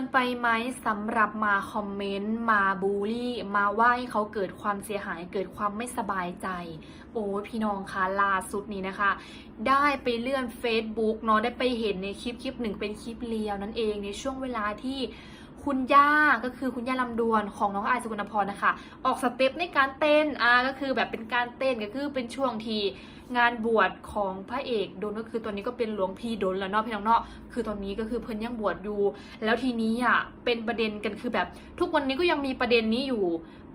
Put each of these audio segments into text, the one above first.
นไปไหมสำหรับมาคอมเมนต์มาบูลลี่ มาว่าให้เขาเกิดความเสียหายเกิดความไม่สบายใจ โอ้พี่น้องคะล่าสุดนี้นะคะ ได้ไปเลื่อน Facebook เนาะได้ไปเห็นในคลิปคลิปหนึ่งเป็นคลิปเลียวนั่นเองในช่วงเวลาที่ คุณย่าก็คือคุณย่าลำดวนของน้องอายสกุลพรนะคะ ออกสเต็ปในการเต้นอ่าก็คือแบบเป็นการเต้นก็คือเป็นช่วงที่งานบวชของพระเอกโดนก็คือตอนนี้ก็เป็นหลวงพี่โดนแล้วเนาะพี่น้องเนาะคือตอนนี้ก็คือเพิ่นยังบวชอยู่ แล้วทีนี้อะเป็นประเด็นกันคือแบบ ทุกวันนี้ก็ยังมีประเด็นนี้อยู่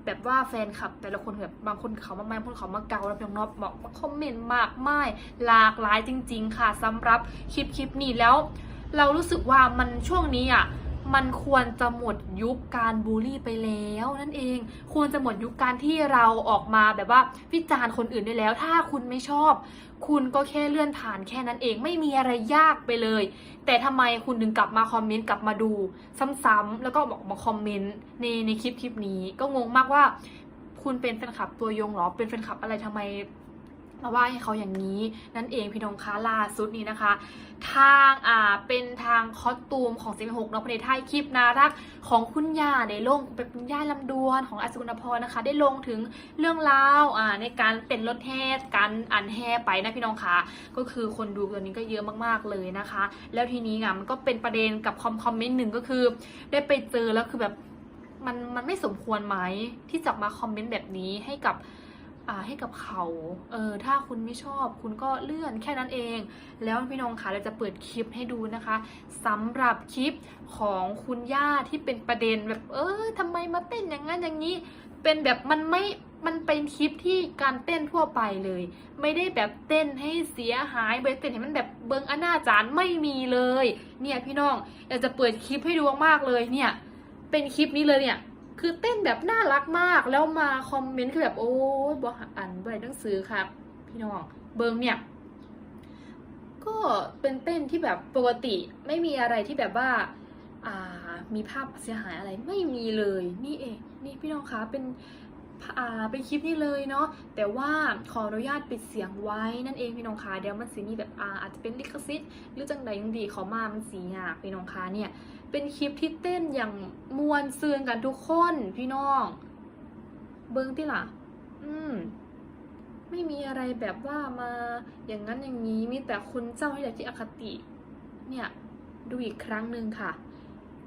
แบบว่าแฟนคลับแต่ละคนแบบบางคนเขามาไม่บางคนเขามาเกาแล้วพี่น้องเนาะบอกว่าคอมเมนต์มากมายหลากหลายจริง ๆ ค่ะสำหรับคลิปคลิปนี้แล้ว เรารู้สึกว่ามันช่วงนี้อะ มันควรจะหมดยุคการบูลลี่ไปแล้วนั่นเอง ควรจะหมดยุคการที่เราออกมาแบบว่าวิจารณ์คนอื่นได้แล้ว ถ้าคุณไม่ชอบ คุณก็แค่เลื่อนผ่านแค่นั้นเองไม่มีอะไรยากไปเลย แต่ทำไมคุณถึงกลับมาคอมเมนต์กลับมาดู ซ้ำๆแล้วก็บอกมาคอมเมนต์ในในคลิปคลิปนี้ ก็งงมากว่า คุณเป็นแฟนคลับตัวยงหรอเป็นแฟนคลับอะไรทำไม มาว่าให้เขาอย่างนี้นั่นเองพี่น้องคะล่าสุดนี้นะคะ ทางอ่าเป็นทางคอสตูมของเซมิหกเนาะประเทศไทยคลิปน่ารักของคุณย่าได้ลงเป็นคุณย่าลำดวนของอาสุกุณพรนะคะ ได้ลงถึงเรื่องราวอ่าในการเต้นรถแห่การอันแห่ไปนะพี่น้องคะก็คือคนดูตัวนี้ก็เยอะมากๆเลยนะคะ แล้วทีนี้อะมันก็เป็นประเด็นกับคอมคอมเมนต์หนึ่งก็คือ ได้ไปเจอแล้วคือแบบมันมันไม่สมควรไหมที่จะมาคอมเมนต์แบบนี้ให้กับ ให้กับเขาเออถ้าคุณไม่ชอบ คุณก็เลื่อนแค่นั้นเอง แล้วพี่น้องคะเราจะเปิดคลิปให้ดูนะคะสำหรับคลิปของคุณย่าที่เป็นประเด็นแบบ เออทำไมมาเต้นอย่างนั้นอย่างนี้ เป็นแบบมันไม่มันเป็นคลิปที่การเต้นทั่วไปเลย ไม่ได้แบบเต้นให้เสียหายไปเต้นให้มันแบบเบิงอนาจารไม่มีเลย เนี่ยพี่น้องอยากจะเปิดคลิปให้ดูมากๆเลยเนี่ย เป็นคลิปนี้เลยเนี่ย คือเต้นแบบน่ารักมากแล้วมาคอมเมนต์คือแบบโอ้ยบออ่านบ่ได้หนังสือครับ พี่น้องเบิงเนี่ย ก็เป็นเต้นที่แบบปกติไม่มีอะไรที่แบบว่า อ่ามีภาพเสียหายอะไรไม่มีเลย นี่เอง นี่พี่น้องคะเป็น เป็นคลิปนี้เลยเนาะแต่ว่าขออนุญาตปิดเสียงไว้นั่นเองพี่น้องคะเดี๋ยวมันสีนี่แบบอาอาจจะเป็นลิขสิทธิ์หรือจังใดยังดีเขามามันสียากพี่น้องคะเนี่ยเป็นคลิปที่เต้นอย่างมวนซืนกันทุกคนพี่น้อง เบิ้งที่ล่ะ อืมไม่มีอะไรแบบว่ามาอย่างนั้นอย่างนี้มีแต่คุณเจ้าให้แต่ที่อคติ เนี่ยดูอีกครั้งหนึ่งค่ะ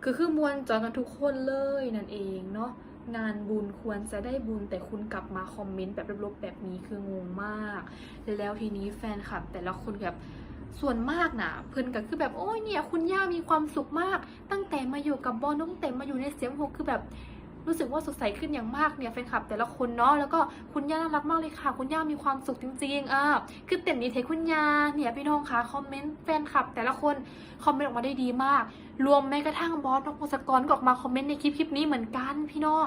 คือคือมวนจอยกันทุกคนเลยนั่นเองเนาะ งานบุญควรจะได้บุญ แต่คุณกลับมาคอมเมนต์แบบลบๆแบบนี้คืองงมาก แล้วทีนี้แฟนคลับ แต่ละคนแบบส่วนมากนะเพื่อนก็คือแบบโอ้ยเนี่ย คุณย่ามีความสุขมาก ตั้งแต่มาอยู่กับบอลตั้งแต่มาอยู่ในเสียงหกคือแบบ รู้สึกว่าสดใสขึ้นอย่างมากเนี่ยแฟนคลับแต่ละคนเนาะแล้วก็คุณย่าน่ารักมากเลยค่ะ คุณย่ามีความสุขจริงๆอะคือเต็มนี้เทคุณย่าเนี่ยพี่น้องคะคอมเมนต์แฟนคลับ แต่ละคนคอมเมนต์ออกมาได้ดีมาก รวมแม้กระทั่งบอสนกพงศกรก็ออกมาคอมเมนต์ในคลิปคลิปนี้เหมือนกันพี่น้อง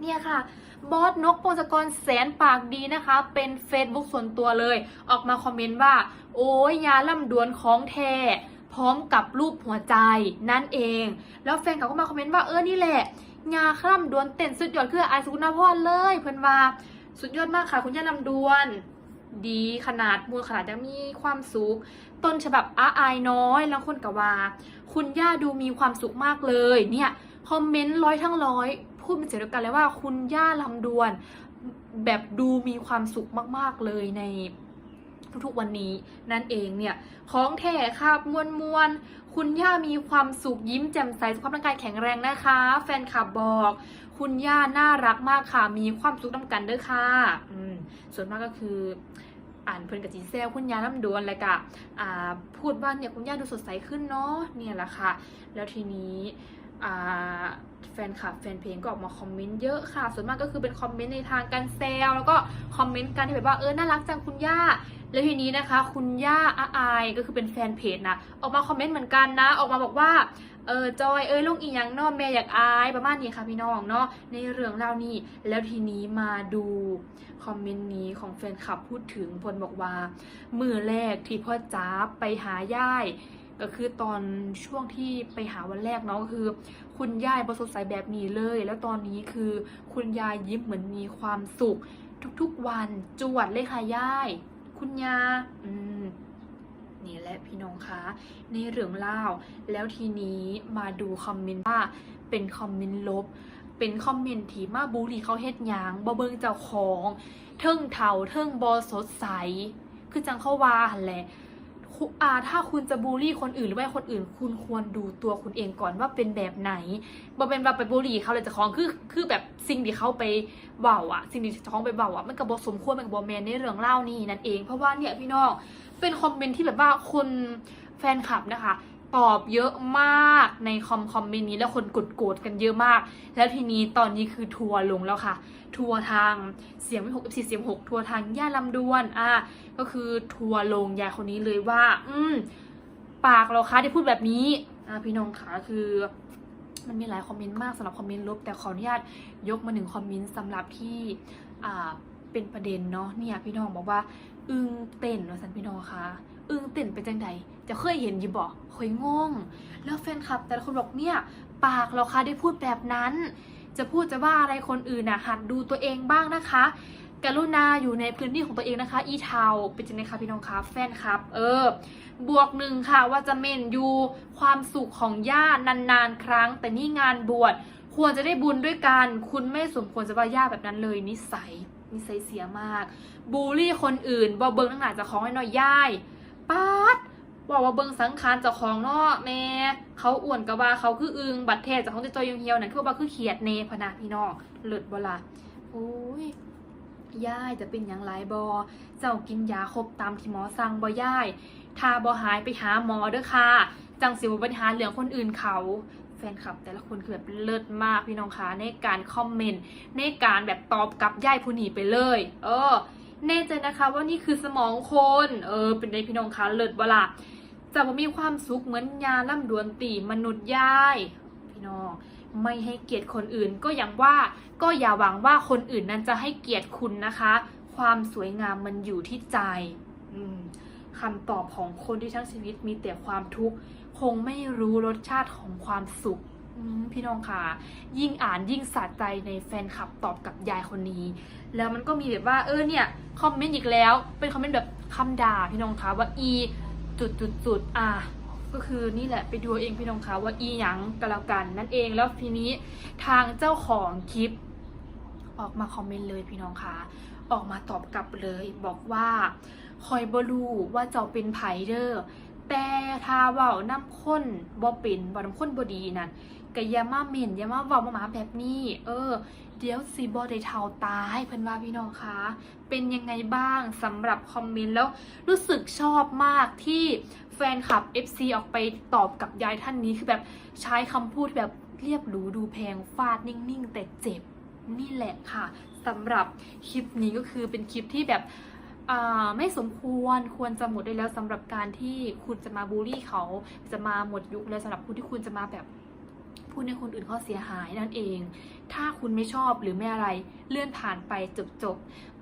เนี่ยค่ะบอสนกพงศกรแสนปากดีนะคะ เป็น Facebook ส่วนตัวเลย ออกมาคอมเมนต์ว่า โอ้ยยาล่ำดวนของแท้พร้อมกับรูปหัวใจนั่นเอง แล้วแฟนเขาก็มาคอมเมนต์ว่าเออนี่แหละ งาคล่ำดวนเต้นสุดยอดคือไอายสุกุณาพรเลย เพื่อนว่าสุดยอดมากค่ะ คุณย่าลำดวน ดีขนาดมูลขนาดยังมีความสุขต้นฉบับอาอายน้อยแล้วคนกับว่า คุณย่าดูมีความสุขมากเลยเนี่ยคอมเมนต์ร้อยทั้งร้อยพูดเป็นเสียงเดียวกันเลยว่าคุณย่าลำดวนแบบดูมีความสุขมาก ๆ เลยใน ทุกๆวันนี้นั่นเองเนี่ยของแท้ครับมวลมวลคุณย่ามีความสุขยิ้มแจ่มใสสุขภาพร่างกายแข็งแรงนะคะ แฟนคลับบอก คุณย่าน่ารักมากค่ะ มีความสุขน้ำกันเด้อค่ะอืมส่วนมากก็คืออ่านเพิ่อนกับจีเซลคุณย่าลำดวนเลยกะอ่าพูดว่าเนี่ยคุณย่าดูสดใสขึ้นเนาะเนี่ยแหละค่ะ แล้วทีนี้อ่าแฟนคลับแฟนเพลงก็ออกมาคอมเมนต์เยอะค่ะ ส่วนมากก็คือเป็นคอมเมนต์ในทางการแซวแล้วก็คอมเมนต์กันที่แบบว่าเออน่ารักจังคุณย่า แล้วทีนี้นะคะ คุณย่าอาอายก็คือเป็นแฟนเพจนะ ออกมาคอมเมนต์เหมือนกันนะ ออกมาบอกว่าเออจอยเอ้ยลงอีหยังนอแม่อยากอายประมาณนี้ค่ะพี่น้องเนาะในเรื่องเล่านี่แล้วทีนี้มาดูคอมเมนต์นี้ของแฟนคลับพูดถึงพลบอกว่า มือแรกที่พ่อจ้าบไปหาย่ายก็คือตอนช่วงที่ไปหาวันแรกเนาะก็คือ คุณยายประสดใสแบบนี้เลย แล้วตอนนี้คือคุณยายยิ้มเหมือนมีความสุข ทุกๆวันจวดเลยค่ะยาย คุณยาอืมนี่แหละพี่น้องคะในเรื่องเล่า แล้วทีนี้มาดูคอมเมนต์ว่าเป็นคอมเมนต์ลบ เป็นคอมเมนต์ที่มาบูลี่เขาเฮ็ดยางบ่เบิ่งเจ้าของ เทิงเทาเทิงบอสดใส คือจังเขาว่าหันแหละ อ่าถ้าคุณจะบูลลี่คนอื่นหรือว่าคนอื่น คุณควรดูตัวคุณเองก่อนว่าเป็นแบบไหนบ่เป็นว่าไปบูลลี่เขาเลยจะของคือคือแบบสิ่งที่เขาไปเบาอะสิ่งที่จะ้องไปเบาอะมันก็บ่สมควรมันก็บ่แมนในเรื่องเล่านี่นั่นเอง เพราะว่าเนี่ยพี่น้องเป็นคอมเมนต์ที่แบบว่าคนแฟนคลับนะคะ ตอบเยอะมากในคอมคอมเมนต์นี้แล้วคนกดโกรธกันเยอะมาก แล้วทีนี้ตอนนี้คือทัวร์ลงแล้วค่ะ ทัวร์ทางเสียงหกสี่เสียงหกทัวร์ทางย่าลำดวนอะก็คือทัวร์ลงยายคนนี้เลยว่า อืมปากเราคะที่พูดแบบนี้อะพี่น้องคะคือมันมีหลายคอมเมนต์มากสำหรับคอมเมนต์ลบแต่ขออนุญาตยกมาหนึ่งคอมเมนต์สำหรับที่อ่าเป็นประเด็นเนาะเนี่ยพี่น้องบอกว่า อึ้งเต้นว่าสันพี่น้องคะ อึ้งเต้นเป็นจังใดจะเคยเห็นยิบบอกเคยงง แล้วแฟนคลับ แต่ละคนบอกเนี่ย ปากเราคะได้พูดแบบนั้น จะพูดจะว่าอะไรคนอื่นนะหัดดูตัวเองบ้างนะคะ กรุณาอยู่ในพื้นที่ของตัวเองนะคะ อีเทาเป็นจังไงคะพี่น้องคะแฟนครับ เออ บวกหนึ่งค่ะว่าจะเมนอยู่ความสุขของญาตินานๆ ครั้ง แต่นี่งานบวชควรจะได้บุญด้วยกัน คุณไม่สมควรจะว่าญาติแบบนั้นเลยนิสัยนิสัยเสียมาก บูลลี่คนอื่นบอเบิงตั้งหนาจะของให้น้อยย่าย ป๊าดบอกว่าเบิงสังขารเจ้าของเนาะแม่เขาอ้วนกะว่าเขาคืออึงบัดเทศจากของจะจอยเหี่ยวนั่นคือว่าคือเขียดเนพนาพี่น้องเลิศบลาโอ้ยย่ายจะเป็นอย่างไรบอ เจ้ากินยาครบตามที่หมอสั่งบอย่ายถ้าบอหายไปหาหมอเด้อค่ะ จังสิบปัญหาเหลืองคนอื่นเขาแฟนคลับ แต่ละคนคือแบบเลิศมากพี่น้องคะในการคอมเมนต์ในการแบบตอบกลับย่ายผู้หนีไปเลย เออ แน่ใจนะคะว่านี่คือสมองคน เออ เป็นในพี่น้องคะเลิศเวลาจะมีความสุขเหมือนยาล่ำดวนตีมนุษย์ย่าย พี่น้องไม่ให้เกียรติคนอื่นก็อย่างว่าก็อย่าหวังว่าคนอื่นนั้นจะให้เกียรติคุณนะคะ ความสวยงามมันอยู่ที่ใจคำตอบของคนที่ทั้งชีวิตมีแต่ความทุกข์คงไม่รู้รสชาติของความสุขพี่น้องค่ะ ยิ่งอ่านยิ่งสะใจในแฟนคลับตอบกับยายคนนี้ แล้วมันก็มีแบบว่า เออเนี่ย คอมเมนต์อีกแล้ว เป็นคอมเมนต์แบบคำด่าพี่น้องคะว่าอีจุดจุดจุดอะก็คือนี่แหละไปดูเองพี่น้องคะว่าอีหยังก็แล้วกัน นั่นเองแล้วทีนี้ทางเจ้าของคลิป ออกมาคอมเมนต์เลยพี่น้องคะออกมาตอบกลับเลยบอกว่าคอยบรูว่าเจ้าเป็นไผเดอร์แต่ถ้าเว้าน้ำข้นบ่เป็นบ่น้ำข้นบ่ดีนั่นก็อย่ามาเหม็นอย่ามาเว้ามาหมาแบบนี้ เออ เดี๋ยวสิบ่ได้เทาตายเพิ่อนว่าพี่น้องคะเป็นยังไงบ้างสำหรับคอมเมนต์แล้วรู้สึกชอบมากที่แฟนคลับ FC ออกไปตอบกับยายท่านนี้คือแบบใช้คำพูดแบบเรียบหรูดูแพงฟาดนิ่งๆ แต่เจ็บนี่แหละค่ะสำหรับคลิปนี้ก็คือเป็นคลิปที่แบบไม่สมควรควรจะหมดได้แล้วสำหรับการที่คุณจะมาบูลลี่เขาจะมาหมดยุคแล้วสำหรับคุณที่คุณจะมาแบบ พูดให้คนอื่นเขาเสียหายนั่นเอง ถ้าคุณไม่ชอบหรือไม่อะไรเลื่อนผ่านไปจบจบ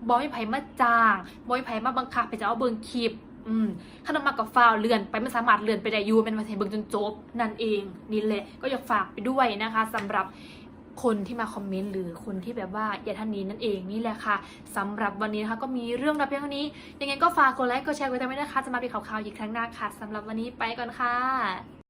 บอยไผ่มาจ้างบอยไผ่มาบังคับไปจะเอาเบิงคลิปอืมถ้าน้ำมากับฟาวเลื่อนไปไม่สามารถเลื่อนไปได้ยูเป็นมาเทเบิงจนจบนั่นเองนี่แหละก็อยากฝากไปด้วยนะคะสำหรับคนที่มาคอมเมนต์หรือคนที่แบบว่าอย่าท่านนี้นั่นเองนี่แหละค่ะสำหรับวันนี้นะคะก็มีเรื่องราวเพียงเท่านี้ ยังไงก็ฝากกดไลค์กดแชร์ไว้ด้วยนะคะจะมาเป็นข่าวๆอีกครั้งหน้าค่ะสำหรับวันนี้ไปก่อนค่ะ